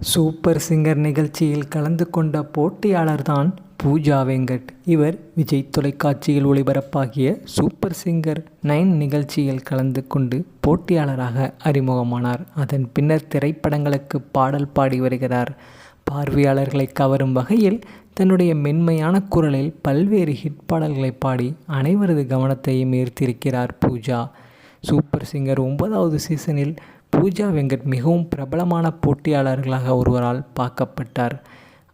Super singer நிகழ்ச்சியில் கலந்து கொண்ட போட்டியாளர் தான் பூஜா வெங்கட். இவர் விஜய் தொலைக்காட்சியில் ஒளிபரப்பாகிய சூப்பர் சிங்கர் நைன் நிகழ்ச்சியில் கலந்து கொண்டு போட்டியாளராக அறிமுகமானார். அதன் பின்னர் திரைப்படங்களுக்கு பாடல் பாடி வருகிறார். பார்வையாளர்களை கவரும் வகையில் தன்னுடைய மென்மையான குரலில் பல்வேறு ஹிட் பாடல்களை பாடி அனைவரது கவனத்தையும் ஈர்த்திருக்கிறார் பூஜா. Super singer. ஒன்பதாவது சீசனில் பூஜா வெங்கட் மிகவும் பிரபலமான போட்டியாளர்களாக ஒருவரால் பார்க்கப்பட்டார்.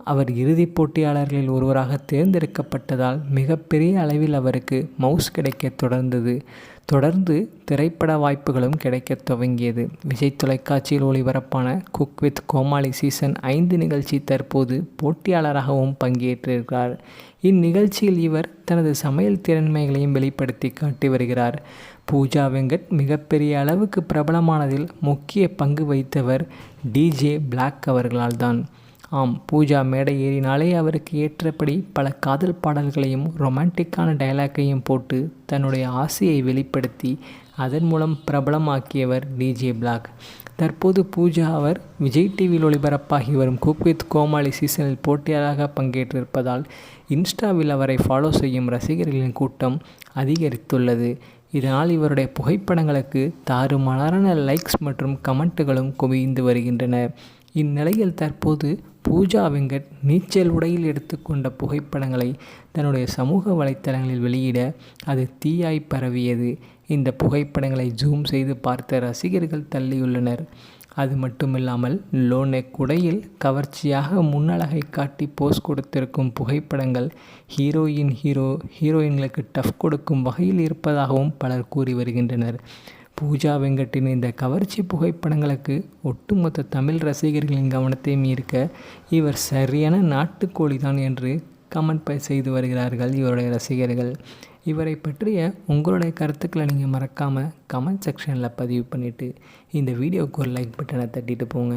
அவர் இறுதிப் போட்டியாளர்களில் ஒருவராக தேர்ந்தெடுக்கப்பட்டதால் மிகப்பெரிய அளவில் அவருக்கு மவுஸ் கிடைக்க தொடர்ந்தது. தொடர்ந்து திரைப்பட வாய்ப்புகளும் கிடைக்கத் துவங்கியது. விஜய் தொலைக்காட்சியில் ஒளிபரப்பான குக் வித் கோமாளி சீசன் ஐந்து நிகழ்ச்சி தற்போது போட்டியாளராகவும் பங்கேற்றிருக்கிறார். இந்நிகழ்ச்சியில் இவர் தனது சமையல் திறன்மைகளையும் வெளிப்படுத்தி காட்டி வருகிறார். பூஜா வெங்கட் மிகப்பெரிய அளவுக்கு பிரபலமானதில் முக்கிய பங்கு வகித்தவர் டிஜே பிளாக் அவர்களால் தான் ஆம் பூஜா மேடை ஏறினாலே அவருக்கு ஏற்றபடி பல காதல் பாடல்களையும் ரொமான்டிக்கான டைலாக்கையும் போட்டு தன்னுடைய ஆசையை வெளிப்படுத்தி அதன் மூலம் பிரபலமாக்கியவர் டிஜே பிளாக் தற்போது பூஜா அவர் விஜய் டிவியில் ஒளிபரப்பாகி வரும் குக் வித் கோமாளி சீசனில் போட்டியாளராக பங்கேற்றிருப்பதால் இன்ஸ்டாவில் அவரை ஃபாலோ செய்யும் ரசிகர்களின் கூட்டம் அதிகரித்துள்ளது. இதனால் இவருடைய புகைப்படங்களுக்கு தாறுமாறான லைக்ஸ் மற்றும் கமெண்ட்டுகளும் குவிந்து வருகின்றன. இந்நிலையில் தற்போது பூஜா வெங்கட் நீச்சல் உடையில் எடுத்துக்கொண்ட புகைப்படங்களை தன்னுடைய சமூக வலைத்தளங்களில் வெளியிட அது தீயாய் பரவியது. இந்த புகைப்படங்களை ஜூம் செய்து பார்த்த ரசிகர்கள் தள்ளியுள்ளனர். அது மட்டுமில்லாமல் லோனெக் உடையில் கவர்ச்சியாக முன்னழகை காட்டி போஸ் கொடுத்திருக்கும் புகைப்படங்கள் ஹீரோயின் ஹீரோ ஹீரோயின்களுக்கு டஃப் கொடுக்கும் வகையில் இருப்பதாகவும் பலர் கூறி வருகின்றனர். பூஜா வெங்கட்டின் இந்த கவர்ச்சி புகைப்படங்களுக்கு ஒட்டுமொத்த தமிழ் ரசிகர்களின் கவனத்தையும் ஈர்க்க இவர் சரியான நாட்டுக்கோழி தான் என்று கமெண்ட் செய்து வருகிறார்கள் இவருடைய ரசிகர்கள். இவரை பற்றிய உங்களுடைய கருத்துக்களை நீங்கள் மறக்காமல் கமெண்ட் செக்ஷனில் பதிவு பண்ணிவிட்டு இந்த வீடியோவுக்கு ஒரு லைக் பட்டனை தட்டிட்டு போங்க.